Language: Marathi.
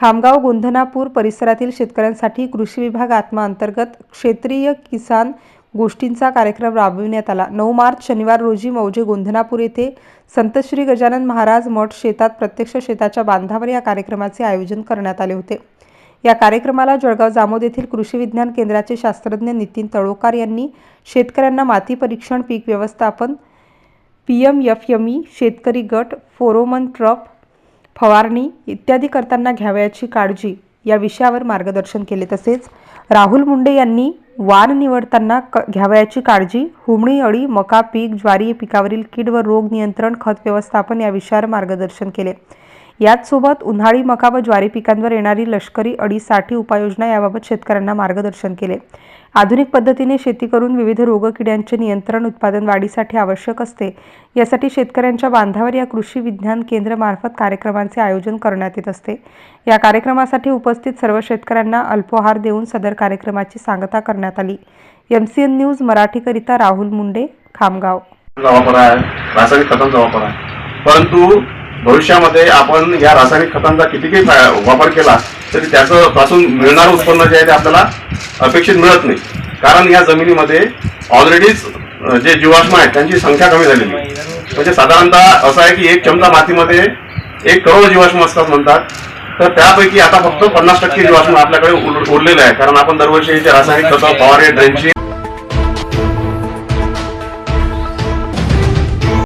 खामगाव गोंधनापूर परिसरातील शेतकऱ्यांसाठी कृषी विभाग आत्मा अंतर्गत क्षेत्रीय किसान गोष्टींचा कार्यक्रम राबविण्यात आला. नऊ मार्च शनिवार रोजी मौजे गोंधनापूर येथे संत श्री गजानन महाराज मठ शेतात प्रत्यक्ष शेताच्या बांधावर या कार्यक्रमाचे आयोजन करण्यात आले होते. या कार्यक्रमाला जळगाव जामोद येथील कृषी विज्ञान केंद्राचे शास्त्रज्ञ नितीन तळोकार यांनी शेतकऱ्यांना माती परीक्षण पीक व्यवस्थापन P M F M E शेतकरी गट फोरोमन ट्रप फवारणी इत्यादी करताना घ्यावयाची काळजी या विषयावर मार्गदर्शन केले तसेच राहुल मुंडे यांनी वाण निवडताना क घ्यावयाची काळजी हुमणी अळी मका पीक ज्वारी पिकावरील कीड व रोग नियंत्रण खत व्यवस्थापन या विषयावर मार्गदर्शन केले. याचसोबत उन्हाळी मका व ज्वारी पिकांवर येणारी लष्करी अडीसाठी उपाययोजना याबाबत शेतकऱ्यांना मार्गदर्शन केले. आधुनिक पद्धतीने शेती करून विविध रोगकिड्यांचे नियंत्रण उत्पादन वाढीसाठी आवश्यक असते. यासाठी शेतकऱ्यांच्या बांधावर या कृषी विज्ञान केंद्रामार्फत कार्यक्रमांचे आयोजन करण्यात येत असते. या कार्यक्रमासाठी उपस्थित सर्व शेतकऱ्यांना अल्पोहार देऊन सदर कार्यक्रमाची सांगता करण्यात आली. एम सी एन न्यूज मराठीकरिता राहुल मुंडे खामगाव. वापर आहे. रासायनिक खतांचा वापर आहे. परंतु भविष्यामध्ये आपण या रासायनिक खतांचा कितीही काही वापर केला तरी त्याचं पासून मिळणारं उत्पन्न जे आहे ते आपल्याला अपेक्षित मिळत नाही. कारण या जमिनीमध्ये ऑलरेडीच जे जीवाश्म आहेत त्यांची संख्या कमी झालेली म्हणजे साधारणतः असं आहे की एक चमचा मातीमध्ये एक करोड जीवाश्म असतात म्हणतात. तर त्यापैकी आता फक्त पन्नास टक्के जीवाश्म आपल्याकडे उरलेलं उरलेले आहे कारण आपण दरवर्षी जे रासायनिक खतं फवारे ड्रेनची